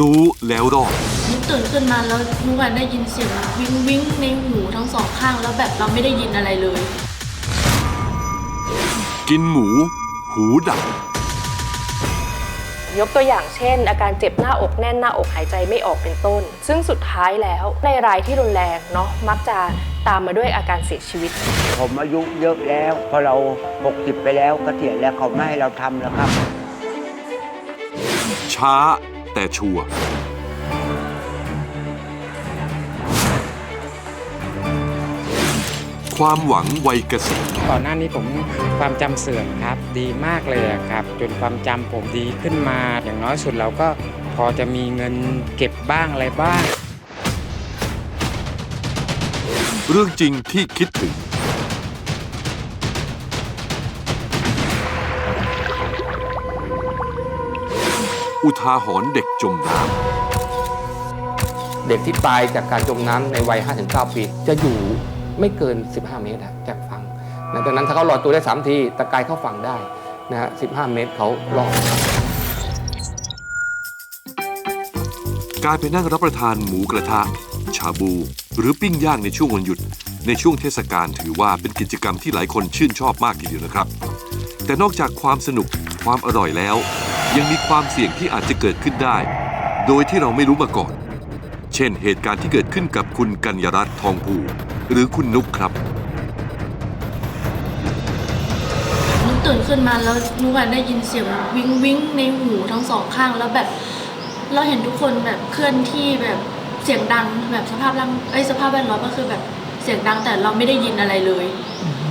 รู้แล้วรอดนุกตื่นขึ้นมาแล้วนุกอะได้ยินเสียงวิ้งวิ้งในหูทั้งสองข้างแล้วแบบเราไม่ได้ยินอะไรเลย กินหมู หูดับ ยกตัวอย่างเช่น อาการเจ็บหน้าอกแน่นหน้าอกหายใจไม่ออกเป็นต้น ซึ่งสุดท้ายแล้วในรายที่รุนแรงเนาะมักจะตามมาด้วยอาการเสียชีวิต ผมอายุเยอะแล้วพอเรา 60 ไปแล้วเกษียณแล้วเขาไม่ให้เราทำแล้วครับ ช้า แต่ชัวร์ความหวังวัยเกษียณก่อนหน้านี้ผมความจำเสื่อมครับ ดีมากเลยอะครับ จนความจำผมดีขึ้นมา อย่างน้อยสุดเราก็พอจะมีเงินเก็บบ้างอะไรบ้าง เรื่องจริงที่คิดถึง อุทาหรณ์เด็กจมน้ำเด็กที่ตายจากการจมน้ำในวัย 5-9 ปี จะอยู่ไม่เกิน 15 เมตรอะจากฝั่งดังนั้นถ้าเขาลอยตัวได้ 3 ทีตะกายเข้าฝั่งได้นะฮะ 15 เมตรเขารอดการไปนั่งรับประทานหมูกระทะ ชาบู หรือปิ้งย่างในช่วงวันหยุด ในช่วงเทศกาลถือว่าเป็นกิจกรรมที่หลายคนชื่นชอบมากทีเดียวนะครับ แต่นอกจากความสนุกความอร่อยแล้ว ยังมีความเสี่ยงที่อาจจะเกิดขึ้นได้ โดยที่เราไม่รู้มาก่อน เช่นเหตุการณ์ที่เกิดขึ้นกับคุณกัญญารัตน์ทองภูหรือคุณนุกครับนุกตื่นขึ้นมาแล้วนุกอะได้ยินเสียงวิงวิงในหูทั้งสองข้างแล้วแบบเราเห็นทุกคนแบบเคลื่อนที่แบบเสียงดังแบบสภาพร่างเอ้ยสภาพแวดล้อมก็คือแบบเสียงดังแต่เราไม่ได้ยินอะไรเลย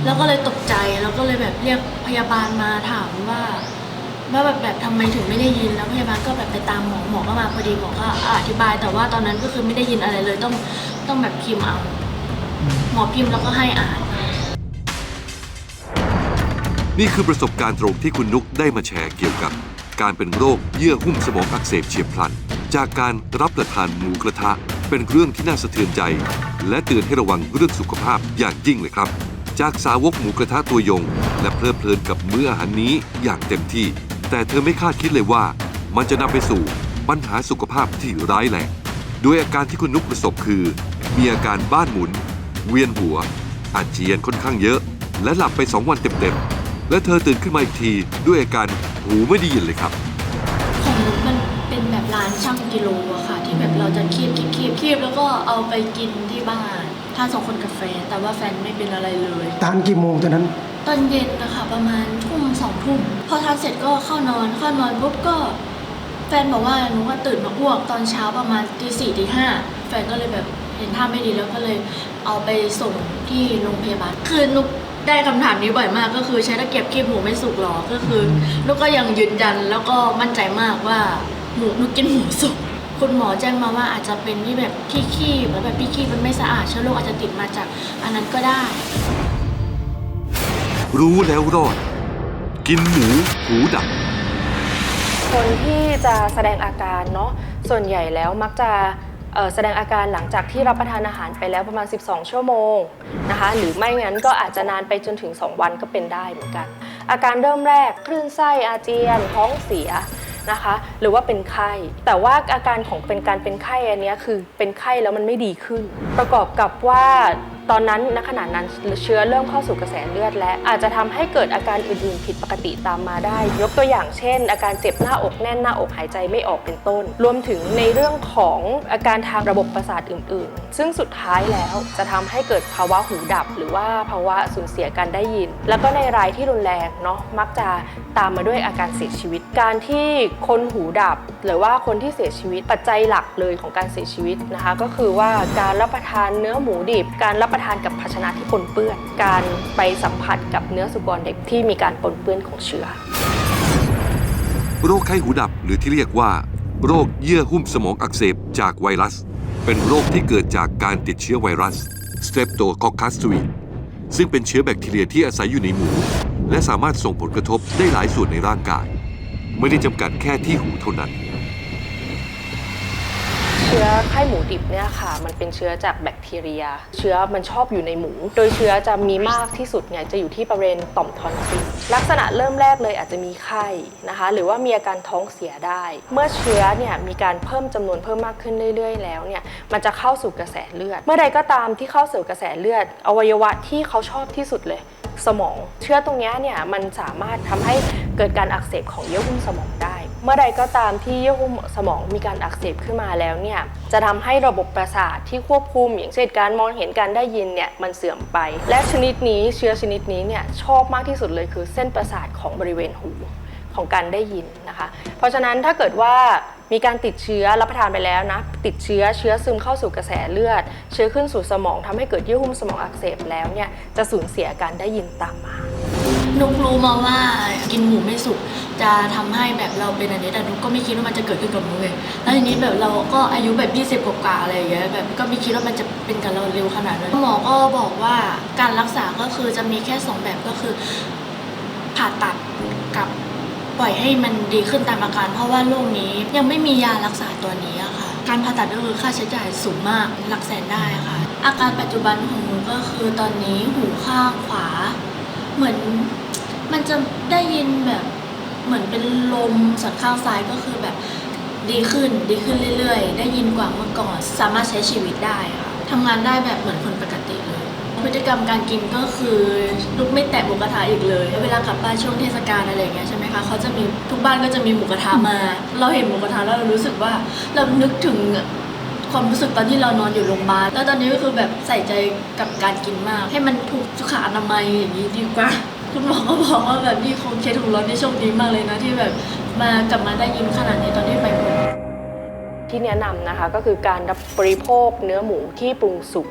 แล้วก็เลยตกใจแล้วก็เลยแบบเรียกพยาบาลมาถามว่า ว่าแบบแบบทำไมถึงไม่ได้ยินแล้วพยาบาลก็แบบไปตามหมอหมอก็มาพอดีหมอก็อธิบาย แต่ว่าตอนนั้นก็คือไม่ได้ยินอะไรเลยต้องต้องแบบพิมพ์เอาหมอพิมพ์แล้วก็ให้อ่าน นี่คือประสบการณ์ตรงที่คุณนุกได้มาแชร์เกี่ยวกับ การเป็นโรคเยื่อหุ้มสมองอักเสบเฉียบพลัน จากการรับประทานหมูกระทะ เป็นเรื่องที่น่าสะเทือนใจ และเตือนให้ระวังเรื่องสุขภาพอย่างยิ่งเลยครับ จากสาวกหมูกระทะตัวยง และเพลิดเพลินกับมื้ออาหารนี้อย่างเต็มที่ แต่เธอไม่คาดคิดเลยว่ามันจะนำไปสู่ปัญหาสุขภาพที่ร้ายแรงโดยอาการที่คุณนุกประสบคือ มีอาการบ้านหมุน เวียนหัว อาเจียนค่อนข้างเยอะ และหลับไปสองวันเต็มๆ และเธอตื่นขึ้นมาอีกทีด้วยอาการหูไม่ได้ยินเลยครับ ของนุกมันเป็นแบบร้านช่างกิโลอะค่ะ ที่แบบเราจะคีบคีบคีบคีบแล้วก็เอาไปกินที่บ้านทานสองคนกับแฟนแต่ว่าแฟนไม่เป็นอะไรเลยทานกี่โมงตอนนั้น ตอนเย็นนะคะประมาณทุ่มสองทุ่มพอทานเสร็จก็เข้านอนเข้านอนปุ๊บก็ แฟนบอกว่าหนูว่าตื่นมาอ้วกตอนเช้าประมาณตีสี่ตีห้าแฟนก็เลยแบบเห็นท่าไม่ดีแล้วก็เลยเอาไปส่งที่โรงพยาบาลคือนุกได้คำถามนี้บ่อยมาก ก็คือใช้ตะเกียบคีบหมูไม่สุกหรอก็คือนุกก็ยังยืนยันแล้วก็มั่นใจมากว่าหมูนุกกินหมูสุกคุณหมอแจ้งมาว่าอาจจะเป็นที่แบบที่คีบแล้วแบบที่คีบมันไม่สะอาดเชื้อโรคอาจจะติดมาจากอันนั้นก็ได้ รู้แล้วรอด กินหมูหูดับ คนที่จะแสดงอาการเนาะส่วนใหญ่แล้วมักจะเอ่อแสดงอาการหลังจากที่รับประทานอาหารไปแล้วประมาณ 12 ชั่วโมงนะคะ หรือไม่งั้นก็อาจจะนานไปจนถึง 2 วันก็เป็นได้เหมือนกัน อาการเริ่มแรกคลื่นไส้อาเจียน ท้องเสียนะคะ หรือว่าเป็นไข้ แต่ว่าอาการของเป็นการเป็นไข้อันเนี้ยคือเป็นไข้แล้วมันไม่ดีขึ้น ประกอบกับว่า ตอนนั้นณขณะนั้นเชื้อเริ่มเข้าสู่กระแสเลือด และอาจจะทำให้เกิดอาการอื่นๆ ผิดปกติตามมาได้ ยกตัวอย่างเช่น อาการเจ็บหน้าอกแน่นหน้าอกหายใจไม่ออกเป็นต้น รวมถึงในเรื่องของอาการทางระบบประสาทอื่น ๆ ซึ่งสุดท้ายแล้วจะทำให้เกิดภาวะหูดับ หรือว่าภาวะสูญเสียการได้ยิน แล้วก็ในรายที่รุนแรงเนาะมักจะตามมาด้วยอาการเสียชีวิต การที่คนหูดับ หรือว่าคนที่เสียชีวิตปัจจัยหลักเลยของการเสียชีวิตนะคะ ก็คือว่าการรับประทานเนื้อหมูดิบการรับประทานกับภาชนะที่ปนเปื้อน การไปสัมผัสกับเนื้อสุกรเด็กที่มีการปนเปื้อนของเชื้อ โรคไข้หูดับหรือที่เรียกว่า โรคเยื่อหุ้มสมองอักเสบจากไวรัส เป็นโรคที่เกิดจากการติดเชื้อไวรัส Streptococcus 2ซึ่งเป็นเชื้อแบคทีเรียที่อาศัยอยู่ในหมู และสามารถส่งผลกระทบได้หลายส่วนในร่างกาย ไม่ได้จำกัดแค่ที่หูเท่านั้น ชื้อไข้หมูดิบเนี่ยค่ะ มันเป็นเชื้อจากแบคทีเรีย เชื้อมันชอบอยู่ในหมู โดยเชื้อจะมีมากที่สุดเนี่ยจะอยู่ที่บริเวณต่อมทอนซิลลักษณะเริ่มแรกเลยอาจจะมีไข้นะคะ หรือว่ามีอาการท้องเสียได้ เมื่อเชื้อเนี่ยมีการเพิ่มจำนวนเพิ่มมากขึ้นเรื่อย ๆ แล้วเนี่ยมันจะเข้าสู่กระแสเลือด เมื่อใดก็ตามที่เข้าสู่กระแสเลือด อวัยวะที่เขาชอบที่สุดเลยสมอง เชื้อตรงนี้เนี่ยมันสามารถทำให้เกิดการอักเสบของเยื่อหุ้มสมองได้ เมื่อใดก็ตามที่เยื่อหุ้มสมองมีการอักเสบขึ้นมาแล้วเนี่ยจะทำให้ระบบประสาทที่ควบคุม อย่างเช่นการมองเห็นการได้ยินเนี่ยมันเสื่อมไป และชนิดนี้เชื้อชนิดนี้เนี่ยชอบมากที่สุดเลยคือเส้นประสาทของบริเวณหูของการได้ยินนะคะ เพราะฉะนั้นถ้าเกิดว่ามีการติดเชื้อรับประทานไปแล้วนะ ติดเชื้อเชื้อซึมเข้าสู่กระแสเลือด เชื้อขึ้นสู่สมองทำให้เกิดเยื่อหุ้มสมองอักเสบแล้วเนี่ยจะสูญเสียการได้ยินตามมา นุกรู้มาว่ากินหมูไม่สุกจะทำให้แบบเราเป็นอันนี้แต่นุกก็ไม่คิดว่ามันจะเกิดขึ้นกับนุกเลยแล้วทีนี้แบบเราก็อายุแบบ20กว่าๆอะไรอย่างเงี้ยแบบก็ไม่คิดว่ามันจะเป็นกับเราเร็วขนาดนั้นหมอก็บอกว่าการรักษาก็คือจะมีแค่สองแบบก็คือผ่าตัดกับปล่อยให้มันดีขึ้นตามอาการ เพราะว่าโรคนี้ยังไม่มียารักษาตัวนี้อะค่ะ การผ่าตัดก็คือค่าใช้จ่ายสูงมากหลักแสนได้ค่ะ อาการปัจจุบันของหนูก็คือตอนนี้หูข้างขวา เหมือน มันจะได้ยินแบบเหมือนเป็นลมส่วนข้างซ้ายก็คือแบบดีขึ้นดีขึ้นเรื่อยๆ ได้ยินกว่าเมื่อก่อนสามารถใช้ชีวิตได้ค่ะทำงานได้แบบเหมือนคนปกติเลย พฤติกรรมการกินก็คือลูกไม่แตะหมูกระทะอีกเลย เวลากลับบ้านช่วงเทศกาลอะไรอย่างเงี้ยใช่ไหมคะเขาจะมีทุกบ้านก็จะมีหมูกระทะมา เราเห็นหมูกระทะแล้วเรารู้สึกว่าเรานึกถึงความรู้สึกตอนที่เรานอนอยู่โรงพยาบาล แล้วตอนนี้ก็คือแบบใส่ใจกับการกินมาก ให้มันถูกสุขอนามัยอย่างนี้ดีกว่า คุณหมอก็บอกว่าแบบนี่คงเคสของเราที่โชคดีมากเลยนะที่แบบมากลับมาได้ยินขนาดนี้ตอนที่ไป ที่แนะนำนะคะก็คือการรับบริโภคเนื้อหมูที่ปรุงสุก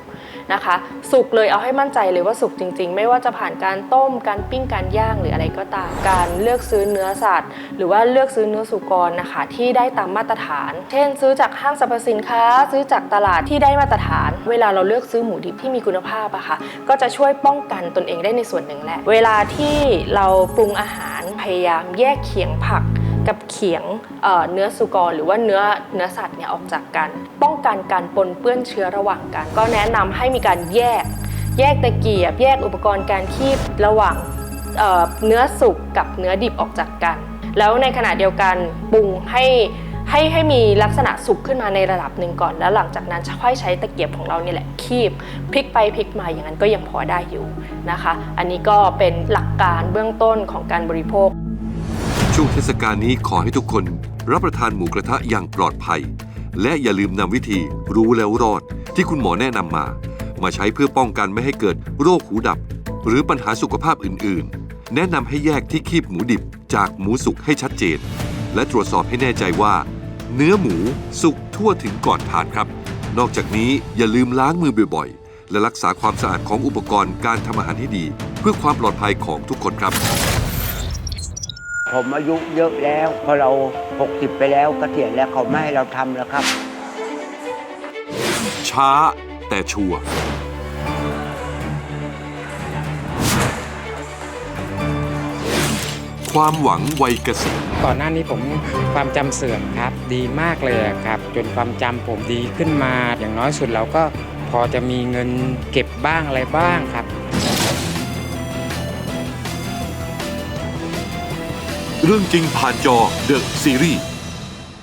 นะคะ สุกเลยเอาให้มั่นใจเลยว่าสุกจริง ๆ ไม่ว่าจะผ่านการต้มการปิ้งการย่างหรืออะไรก็ตามการเลือกซื้อเนื้อสัตว์ หรือว่าเลือกซื้อเนื้อสุกรนะคะ ที่ได้ตามมาตรฐาน เช่น ซื้อจากห้างสรรพสินค้า ซื้อจากตลาดที่ได้มาตรฐาน เวลาเราเลือกซื้อหมูดิบที่มีคุณภาพอะค่ะก็จะช่วยป้องกันตนเองได้ในส่วนหนึ่งแหละเวลาที่เราปรุงอาหารพยายามแยกเขียงผัก กับเขียงเเนื้อสุกรหรือว่าเนื้อเนื้อสัตว์เนี่ยออกจากกัน ป้องกันการปนเปื้อนเชื้อระหว่างกัน ก็แนะนำให้มีการแยก แยกตะเกียบ แยกอุปกรณ์การคีบระหว่างเเนื้อสุกกับเนื้อดิบออกจากกัน แล้วในขณะเดียวกันปรุงให้ให้ให้มีลักษณะสุกขึ้นมาในระดับหนึ่งก่อน แล้วหลังจากนั้นค่อยใช้ตะเกียบของเราเนี่แหละคีบพลิกไปพลิกมาอย่างนั้นก็ยังพอได้อยู่นะคะ อันนี้ก็เป็นหลักการเบื้องต้นของการบริโภค ช่วงเทศกาลนี้ขอให้ทุกคนรับประทานหมูกระทะอย่างปลอดภัย และอย่าลืมนำวิธีรู้แล้วรอดที่คุณหมอแนะนำมา มาใช้เพื่อป้องกันไม่ให้เกิดโรคหูดับ หรือปัญหาสุขภาพอื่น ๆ แนะนำให้แยกที่คีบหมูดิบจากหมูสุกให้ชัดเจน และตรวจสอบให้แน่ใจว่า เนื้อหมูสุกทั่วถึงก่อนทานครับ นอกจากนี้อย่าลืมล้างมือบ่อย ๆ และรักษาความสะอาดของอุปกรณ์การทำอาหารให้ดี เพื่อความปลอดภัยของทุกคนครับ ผมอายุเยอะแล้ว พอเรา 60 ไปแล้วเกษียณแล้วเขาไม่ให้เราทำแล้วครับ ช้าแต่ชัวร์ความหวังวัยเกษียณก่อนหน้านี้ผมความจำเสื่อมครับ ดีมากเลยครับ จนความจำผมดีขึ้นมา อย่างน้อยสุดเราก็พอจะมีเงินเก็บบ้างอะไรบ้างครับ เรื่องจริงผ่านจอเดอะซีรีส์